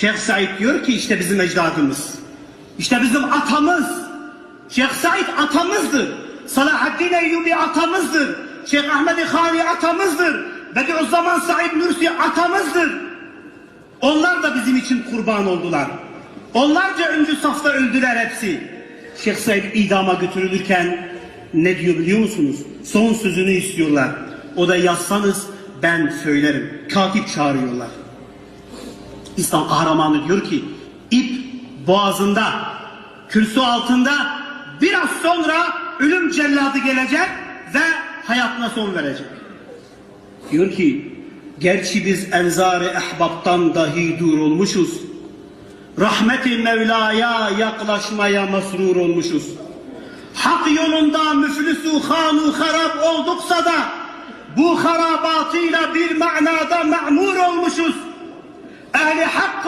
Şeyh Said diyor ki işte bizim ecdadımız. İşte bizim atamız. Şeyh Said atamızdır. Salahaddin Eyyubi atamızdır. Şeyh Ahmed Hani atamızdır. Bediüzzaman Said Nursi atamızdır. Onlar da bizim için kurban oldular. Onlarca öncü safta öldüler hepsi. Şeyh Said idama götürülürken ne diyor biliyor musunuz? Son sözünü istiyorlar. O da yazsanız ben söylerim. Katip çağırıyorlar. İslam kahramanı diyor ki ip boğazında, kürsü altında biraz sonra ölüm celladı gelecek ve hayatına son verecek. Diyor ki gerçi biz enzar-ı ehbaptan dahi dur olmuşuz. Rahmeti Mevla'ya yaklaşmaya masrur olmuşuz. Hak yolunda müflüsü hanu harap olduksa da bu harabatıyla bir manada ma'mur olmuşuz. يعني حق